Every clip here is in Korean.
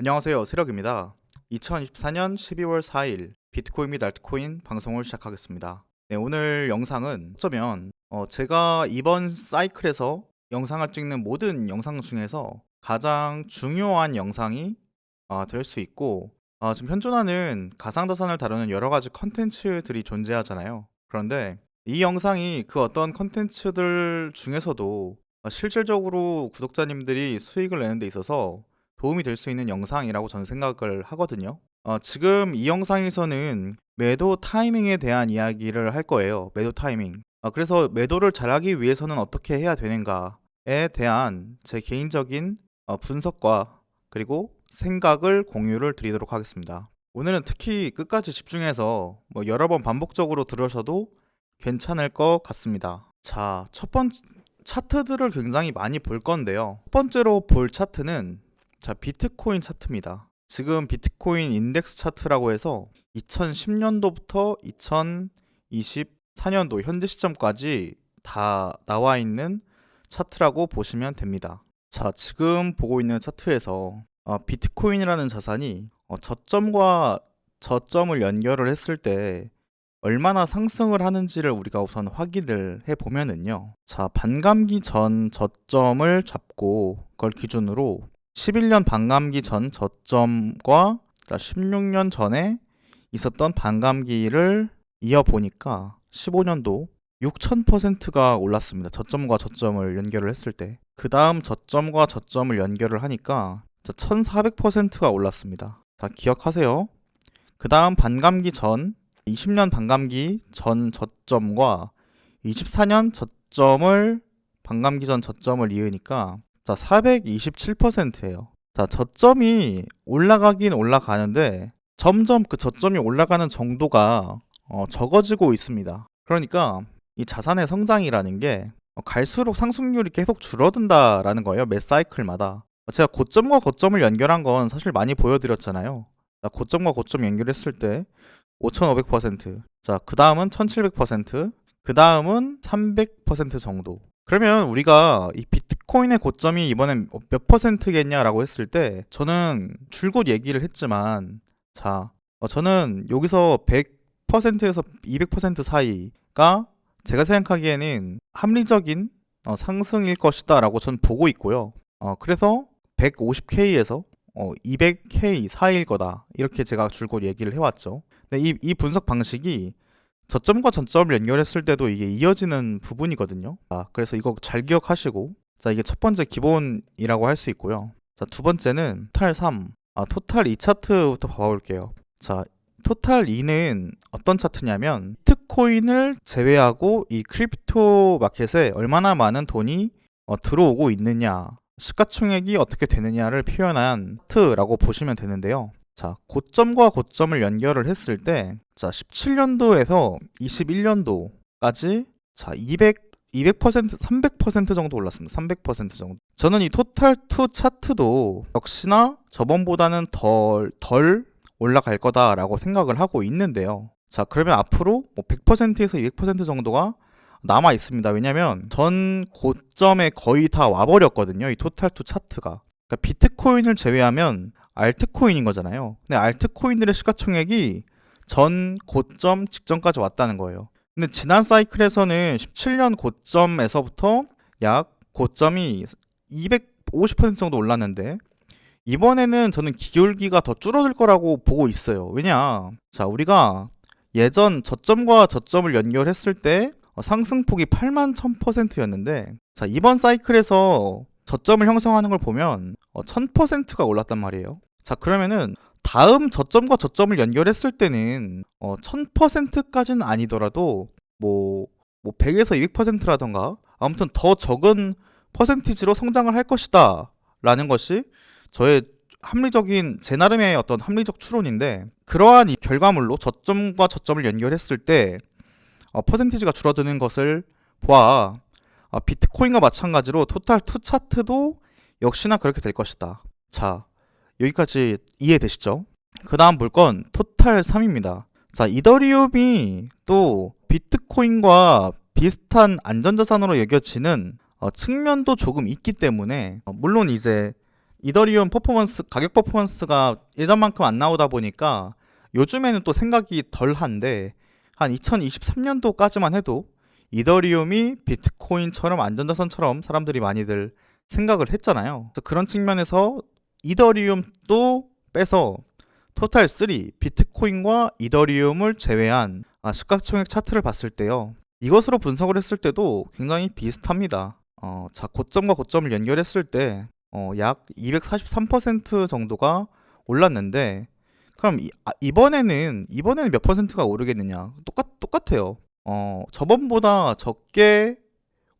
안녕하세요. 세력입니다. 2024년 12월 4일 비트코인 및 알트코인 방송을 시작하겠습니다. 네, 오늘 영상은 어쩌면 어, 제가 이번 사이클에서 영상을 찍는 모든 영상 중에서 가장 중요한 영상이 어, 될수 있고 어, 지금 현존하는 가상자산을 다루는 여러 가지 컨텐츠들이 존재하잖아요. 그런데 이 영상이 그 어떤 컨텐츠들 중에서도 어, 실질적으로 구독자님들이 수익을 내는 데 있어서 도움이 될 수 있는 영상이라고 저는 생각을 하거든요. 어, 지금 이 영상에서는 매도 타이밍에 대한 이야기를 할 거예요. 매도 타이밍. 어, 그래서 매도를 잘하기 위해서는 어떻게 해야 되는가에 대한 제 개인적인 어, 분석과 그리고 생각을 공유를 드리도록 하겠습니다. 오늘은 특히 끝까지 집중해서 뭐 여러 번 반복적으로 들으셔도 괜찮을 것 같습니다. 자, 첫 번째 차트들을 굉장히 많이 볼 건데요. 첫 번째로 볼 차트는 자, 비트코인 차트입니다. 지금 비트코인 인덱스 차트라고 해서 2010년도부터 2024년도 현재 시점까지 다 나와 있는 차트라고 보시면 됩니다. 자, 지금 보고 있는 차트에서 어, 비트코인이라는 자산이 어, 저점과 저점을 연결을 했을 때 얼마나 상승을 하는지를 우리가 우선 확인을 해 보면은요. 자, 반감기 전 저점을 잡고 그걸 기준으로 11년 반감기 전 저점과 16년 전에 있었던 반감기를 이어 보니까 15년도 6000%가 올랐습니다. 저점과 저점을 연결을 했을 때. 그 다음 저점과 저점을 연결을 하니까 1400%가 올랐습니다. 다 기억하세요. 그 다음 반감기 전 20년 반감기 전 저점과 24년 저점을 반감기 전 저점을 이으니까 자 427%예요. 자 저점이 올라가긴 올라가는데 점점 그 저점이 올라가는 정도가 어, 적어지고 있습니다. 그러니까 이 자산의 성장이라는 게 어, 갈수록 상승률이 계속 줄어든다라는 거예요. 매 사이클마다. 제가 고점과 고점을 연결한 건 사실 많이 보여드렸잖아요. 자, 고점과 고점 연결했을 때 5,500%. 자, 그 다음은 1,700%. 그 다음은 300% 정도. 그러면 우리가 이 비트코인의 고점이 이번엔 몇 퍼센트겠냐라고 했을 때 저는 줄곧 얘기를 했지만 자, 어, 저는 여기서 100%에서 200% 사이가 제가 생각하기에는 합리적인 어, 상승일 것이다 라고 저는 보고 있고요. 어, 그래서 150K에서 어, 200K 사이일 거다. 이렇게 제가 줄곧 얘기를 해왔죠. 근데 이, 이 분석 방식이 저점과 전점을 연결했을 때도 이게 이어지는 부분이거든요. 아, 그래서 이거 잘 기억하시고, 자, 이게 첫 번째 기본이라고 할 수 있고요. 자, 두 번째는 토탈 3. 아, 토탈 2 차트부터 봐볼게요. 자, 토탈 2는 어떤 차트냐면, 비트코인을 제외하고 이 크립토 마켓에 얼마나 많은 돈이 어, 들어오고 있느냐, 시가총액이 어떻게 되느냐를 표현한 차트라고 보시면 되는데요. 자, 고점과 고점을 연결을 했을 때, 자, 17년도에서 21년도까지, 자, 200, 200%, 300% 정도 올랐습니다. 300% 정도. 저는 이 토탈 투 차트도 역시나 저번보다는 덜, 덜 올라갈 거다라고 생각을 하고 있는데요. 자, 그러면 앞으로 뭐 100%에서 200% 정도가 남아 있습니다. 왜냐면 전 고점에 거의 다 와버렸거든요. 이 토탈 투 차트가. 그러니까 비트코인을 제외하면 알트코인인 거잖아요. 근데 알트코인들의 시가총액이 전 고점 직전까지 왔다는 거예요. 근데 지난 사이클에서는 17년 고점에서부터 약 고점이 250% 정도 올랐는데 이번에는 저는 기울기가 더 줄어들 거라고 보고 있어요. 왜냐? 자, 우리가 예전 저점과 저점을 연결했을 때 상승폭이 8만 1000%였는데 자, 이번 사이클에서 저점을 형성하는 걸 보면 1000%가 올랐단 말이에요. 자, 그러면은 다음 저점과 저점을 연결했을 때는 어, 1000%까지는 아니더라도 뭐, 뭐 100에서 200%라던가 아무튼 더 적은 퍼센티지로 성장을 할 것이다 라는 것이 저의 합리적인 제 나름의 어떤 합리적 추론인데 그러한 이 결과물로 저점과 저점을 연결했을 때 어, 퍼센티지가 줄어드는 것을 보아 어, 비트코인과 마찬가지로 토탈 투 차트도 역시나 그렇게 될 것이다. 자, 여기까지 이해되시죠? 그 다음 볼 건 토탈 3입니다. 자, 이더리움이 또 비트코인과 비슷한 안전자산으로 여겨지는 어, 측면도 조금 있기 때문에 어, 물론 이제 이더리움 퍼포먼스 가격 퍼포먼스가 예전만큼 안 나오다 보니까 요즘에는 또 생각이 덜한데 한 2023년도까지만 해도 이더리움이 비트코인처럼 안전자산처럼 사람들이 많이들 생각을 했잖아요. 그런 측면에서 이더리움도 빼서 토탈 3 비트코인과 이더리움을 제외한 아, 시가총액 차트를 봤을 때요. 이것으로 분석을 했을 때도 굉장히 비슷합니다. 어, 자 고점과 고점을 연결했을 때 어, 약243% 정도가 올랐는데 그럼 이, 아, 이번에는 이번에는 몇 퍼센트가 오르겠느냐? 똑같 똑같아요. 어, 저번보다 적게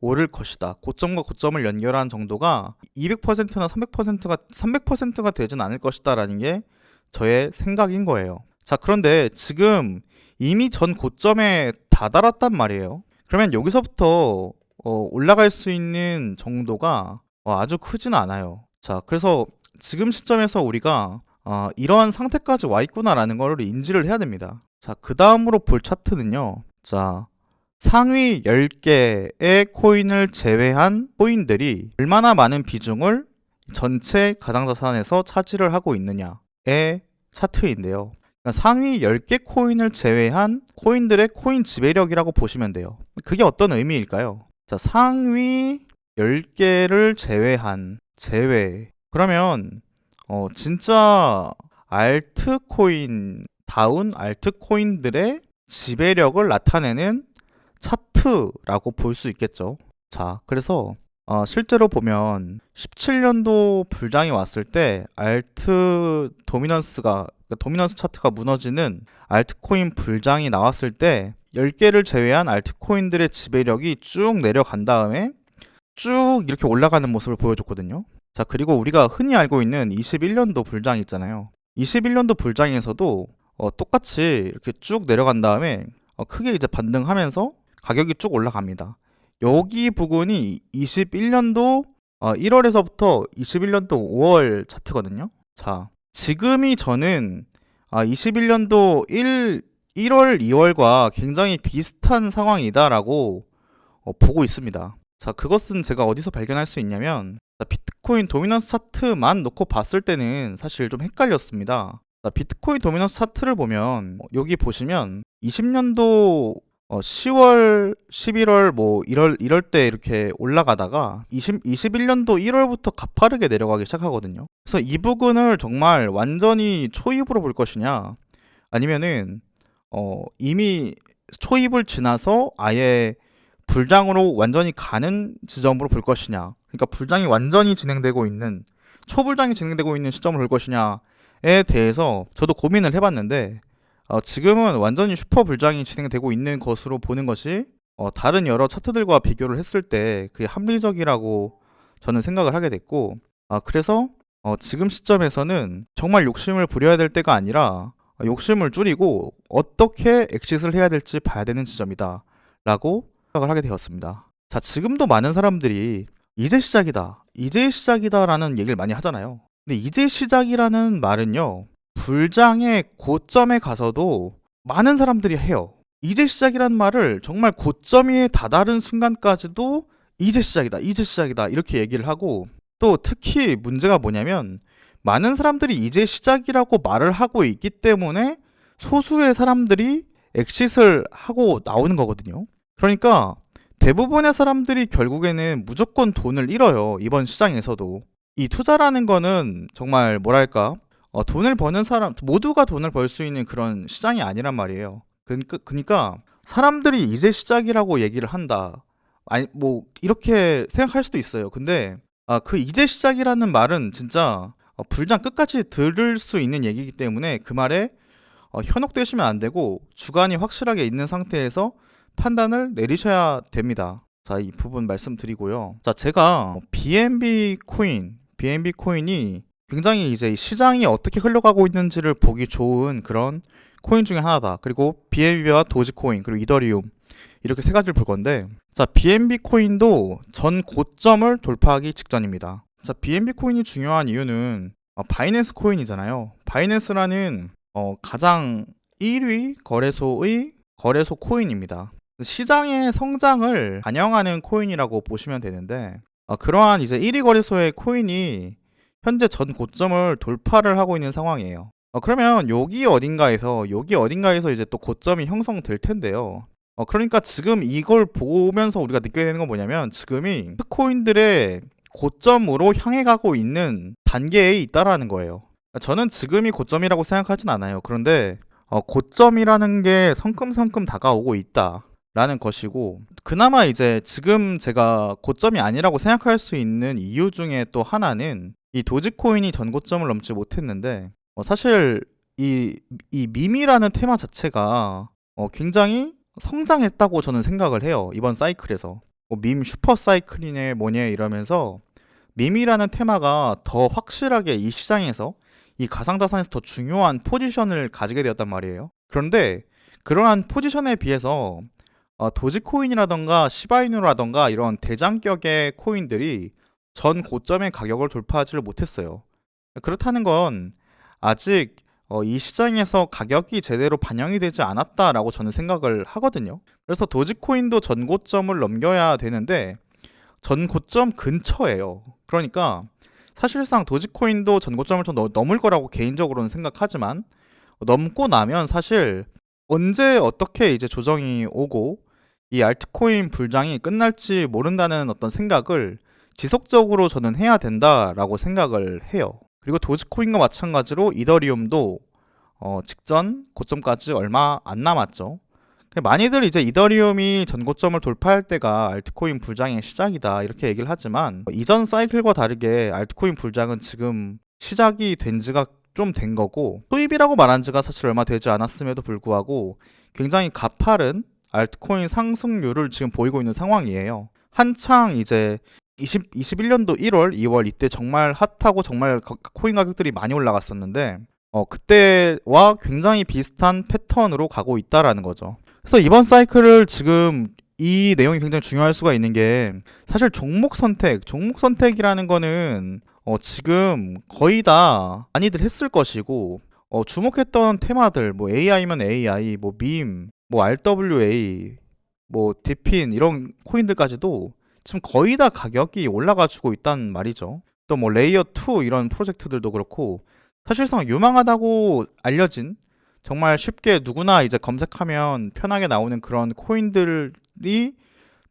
오를 것이다. 고점과 고점을 연결한 정도가 200%나 300%가 300%가 되진 않을 것이다라는 게 저의 생각인 거예요. 자, 그런데 지금 이미 전 고점에 다다랐단 말이에요. 그러면 여기서부터 어, 올라갈 수 있는 정도가 어, 아주 크지는 않아요. 자, 그래서 지금 시점에서 우리가 어, 이러한 상태까지 와 있구나라는 거를 인지를 해야 됩니다. 자, 그 다음으로 볼 차트는요. 자, 상위 10개의 코인을 제외한 코인들이 얼마나 많은 비중을 전체 가상자산에서 차지를 하고 있느냐의 차트인데요. 그러니까 상위 10개 코인을 제외한 코인들의 코인 지배력이라고 보시면 돼요. 그게 어떤 의미일까요? 자, 상위 10개를 제외한 제외. 그러면 어, 진짜 알트코인 다운 알트코인들의 지배력을 나타내는 차트라고 볼 수 있겠죠. 자, 그래서 어, 실제로 보면 17년도 불장이 왔을 때 알트 도미넌스가 도미넌스 차트가 무너지는 알트코인 불장이 나왔을 때 10개를 제외한 알트코인들의 지배력이 쭉 내려간 다음에 쭉 이렇게 올라가는 모습을 보여줬거든요. 자, 그리고 우리가 흔히 알고 있는 21년도 불장 있잖아요. 21년도 불장에서도 어, 똑같이 이렇게 쭉 내려간 다음에 어, 크게 이제 반등하면서 가격이 쭉 올라갑니다. 여기 부분이 21년도 어, 1월에서부터 21년도 5월 차트거든요. 자, 지금이 저는 아, 21년도 1, 1월, 2월과 굉장히 비슷한 상황이다라고 어, 보고 있습니다. 자, 그것은 제가 어디서 발견할 수 있냐면 자, 비트코인 도미넌스 차트만 놓고 봤을 때는 사실 좀 헷갈렸습니다. 자, 비트코인 도미넌스 차트를 보면 어, 여기 보시면 20년도 어, 10월, 11월, 뭐 1월, 이럴 때 이렇게 올라가다가 20, 21년도 1월부터 가파르게 내려가기 시작하거든요. 그래서 이 부분을 정말 완전히 초입으로 볼 것이냐, 아니면은 어, 이미 초입을 지나서 아예 불장으로 완전히 가는 지점으로 볼 것이냐. 그러니까 불장이 완전히 진행되고 있는 초불장이 진행되고 있는 시점을 볼 것이냐에 대해서 저도 고민을 해봤는데 어, 지금은 완전히 슈퍼 불장이 진행되고 있는 것으로 보는 것이 어, 다른 여러 차트들과 비교를 했을 때 그게 합리적이라고 저는 생각을 하게 됐고 아, 그래서 어, 지금 시점에서는 정말 욕심을 부려야 될 때가 아니라 어, 욕심을 줄이고 어떻게 엑짓을 해야 될지 봐야 되는 지점이다 라고 생각을 하게 되었습니다. 자, 지금도 많은 사람들이 이제 시작이다, 이제 시작이다 라는 얘기를 많이 하잖아요. 근데 이제 시작이라는 말은요, 불장의 고점에 가서도 많은 사람들이 해요. 이제 시작이란 말을 정말 고점에 다다른 순간까지도 이제 시작이다, 이제 시작이다 이렇게 얘기를 하고 또 특히 문제가 뭐냐면 많은 사람들이 이제 시작이라고 말을 하고 있기 때문에 소수의 사람들이 엑싯을 하고 나오는 거거든요. 그러니까 대부분의 사람들이 결국에는 무조건 돈을 잃어요. 이번 시장에서도. 이 투자라는 거는 정말 뭐랄까 어, 돈을 버는 사람 모두가 돈을 벌 수 있는 그런 시장이 아니란 말이에요. 그러니까, 그러니까 사람들이 이제 시작이라고 얘기를 한다. 아니 뭐 이렇게 생각할 수도 있어요. 근데 아, 그 이제 시작이라는 말은 진짜 어, 불장 끝까지 들을 수 있는 얘기이기 때문에 그 말에 어, 현혹되시면 안 되고 주관이 확실하게 있는 상태에서 판단을 내리셔야 됩니다. 자, 이 부분 말씀드리고요. 자, 제가 BNB 코인, BNB 코인이 굉장히 이제 시장이 어떻게 흘러가고 있는지를 보기 좋은 그런 코인 중에 하나다. 그리고 BNB와 도지코인, 그리고 이더리움 이렇게 세 가지를 볼 건데 자, BNB 코인도 전 고점을 돌파하기 직전입니다. 자, BNB 코인이 중요한 이유는 어, 바이낸스 코인이잖아요. 바이낸스라는 어, 가장 1위 거래소의 거래소 코인입니다. 시장의 성장을 반영하는 코인이라고 보시면 되는데 어, 그러한 이제 1위 거래소의 코인이 현재 전 고점을 돌파를 하고 있는 상황이에요. 어, 그러면 여기 어딘가에서 여기 어딘가에서 이제 또 고점이 형성될 텐데요. 어, 그러니까 지금 이걸 보면서 우리가 느껴야 되는 건 뭐냐면 지금이 코인들의 고점으로 향해 가고 있는 단계에 있다라는 거예요. 저는 지금이 고점이라고 생각하진 않아요. 그런데 어, 고점이라는 게 성큼성큼 다가오고 있다 라는 것이고 그나마 이제 지금 제가 고점이 아니라고 생각할 수 있는 이유 중에 또 하나는 이 도지코인이 전고점을 넘지 못했는데 어, 사실 이, 이 밈이라는 테마 자체가 어, 굉장히 성장했다고 저는 생각을 해요. 이번 사이클에서. 뭐 밈 슈퍼 사이클이네 뭐냐 이러면서 밈이라는 테마가 더 확실하게 이 시장에서 이 가상자산에서 더 중요한 포지션을 가지게 되었단 말이에요. 그런데 그러한 포지션에 비해서 어, 도지코인이라던가 시바이누라던가 이런 대장격의 코인들이 전 고점의 가격을 돌파하지를 못했어요. 그렇다는 건 아직 어, 이 시장에서 가격이 제대로 반영이 되지 않았다라고 저는 생각을 하거든요. 그래서 도지코인도 전 고점을 넘겨야 되는데 전 고점 근처예요. 그러니까 사실상 도지코인도 전 고점을 좀 넘을 거라고 개인적으로는 생각하지만 넘고 나면 사실 언제 어떻게 이제 조정이 오고 이 알트코인 불장이 끝날지 모른다는 어떤 생각을 지속적으로 저는 해야 된다라고 생각을 해요. 그리고 도지코인과 마찬가지로 이더리움도 어, 직전 고점까지 얼마 안 남았죠. 많이들 이제 이더리움이 전고점을 돌파할 때가 알트코인 불장의 시작이다 이렇게 얘기를 하지만 이전 사이클과 다르게 알트코인 불장은 지금 시작이 된 지가 좀 된 거고 수입이라고 말한 지가 사실 얼마 되지 않았음에도 불구하고 굉장히 가파른 알트코인 상승률을 지금 보이고 있는 상황이에요. 한창 이제 20, 21년도 1월, 2월 이때 정말 핫하고 정말 코인 가격들이 많이 올라갔었는데 어, 그때와 굉장히 비슷한 패턴으로 가고 있다라는 거죠. 그래서 이번 사이클을 지금 이 내용이 굉장히 중요할 수가 있는 게 사실 종목 선택, 종목 선택이라는 거는 어, 지금 거의 다 많이들 했을 것이고 어, 주목했던 테마들 뭐 AI면 AI, 뭐 밈, 뭐 RWA, 뭐 디핀 이런 코인들까지도 지금 거의 다 가격이 올라가 주고 있단 말이죠. 또 뭐 레이어 2 이런 프로젝트들도 그렇고 사실상 유망하다고 알려진 정말 쉽게 누구나 이제 검색하면 편하게 나오는 그런 코인들이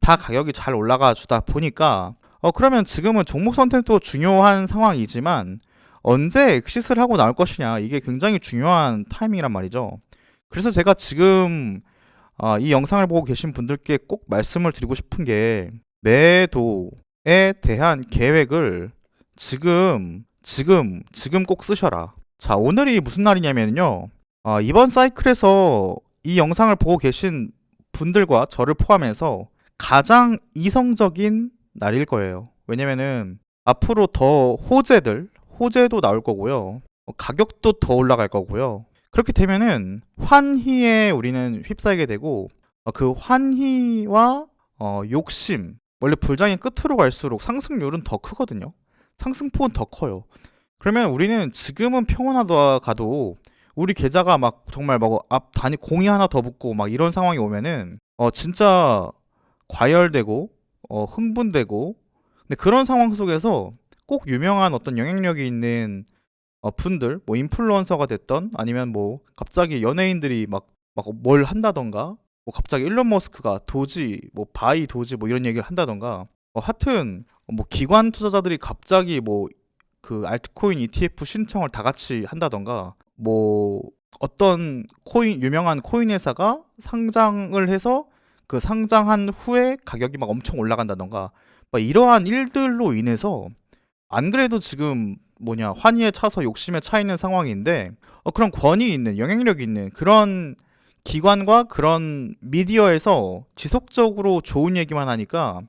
다 가격이 잘 올라가 주다 보니까 어 그러면 지금은 종목 선택도 중요한 상황이지만 언제 엑시스를 하고 나올 것이냐 이게 굉장히 중요한 타이밍이란 말이죠. 그래서 제가 지금 어, 이 영상을 보고 계신 분들께 꼭 말씀을 드리고 싶은 게 매도에 대한 계획을 지금 지금 지금 꼭 쓰셔라. 자 오늘이 무슨 날이냐면요. 어, 이번 사이클에서 이 영상을 보고 계신 분들과 저를 포함해서 가장 이성적인 날일 거예요. 왜냐면은 앞으로 더 호재들, 호재도 나올 거고요. 어, 가격도 더 올라갈 거고요. 그렇게 되면은 환희에 우리는 휩싸이게 되고 어, 그 환희와 어, 욕심 원래 불장의 끝으로 갈수록 상승률은 더 크거든요. 상승폭은 더 커요. 그러면 우리는 지금은 평온하다 가도 우리 계좌가 막 정말 막 앞 단위 공이 하나 더 붙고 막 이런 상황이 오면은 어 진짜 과열되고 어 흥분되고 근데 그런 상황 속에서 꼭 유명한 어떤 영향력이 있는 어 분들 뭐 인플루언서가 됐던 아니면 뭐 갑자기 연예인들이 막 막 뭘 한다던가 뭐 갑자기 일론 머스크가 도지 뭐 바이 도지 뭐 이런 얘기를 한다던가. 어 하여튼 뭐 기관 투자자들이 갑자기 뭐 그 알트코인 ETF 신청을 다 같이 한다던가. 뭐 어떤 코인 유명한 코인 회사가 상장을 해서 그 상장한 후에 가격이 막 엄청 올라간다던가. 막 이러한 일들로 인해서 안 그래도 지금 뭐냐 환희에 차서 욕심에 차 있는 상황인데 어, 그런 권위 있는 영향력 있는 그런 기관과 그런 미디어에서 지속적으로 좋은 얘기만 하니까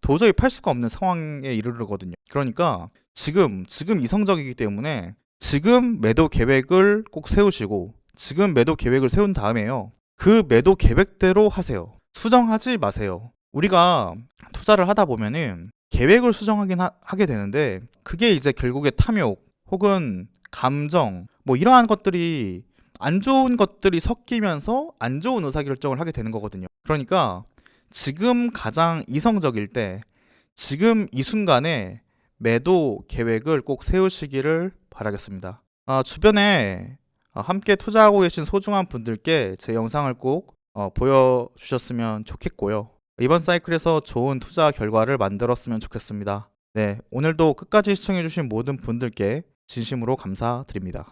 도저히 팔 수가 없는 상황에 이르르거든요. 그러니까 지금 지금 이성적이기 때문에 지금 매도 계획을 꼭 세우시고 지금 매도 계획을 세운 다음에요. 그 매도 계획대로 하세요. 수정하지 마세요. 우리가 투자를 하다 보면은 계획을 수정하긴 하, 게 되는데 그게 이제 결국에 탐욕 혹은 감정 뭐 이러한 것들이 안 좋은 것들이 섞이면서 안 좋은 의사결정을 하게 되는 거거든요. 그러니까 지금 가장 이성적일 때 지금 이 순간에 매도 계획을 꼭 세우시기를 바라겠습니다. 아, 주변에 아, 함께 투자하고 계신 소중한 분들께 제 영상을 꼭 어, 보여주셨으면 좋겠고요. 이번 사이클에서 좋은 투자 결과를 만들었으면 좋겠습니다. 네, 오늘도 끝까지 시청해주신 모든 분들께 진심으로 감사드립니다.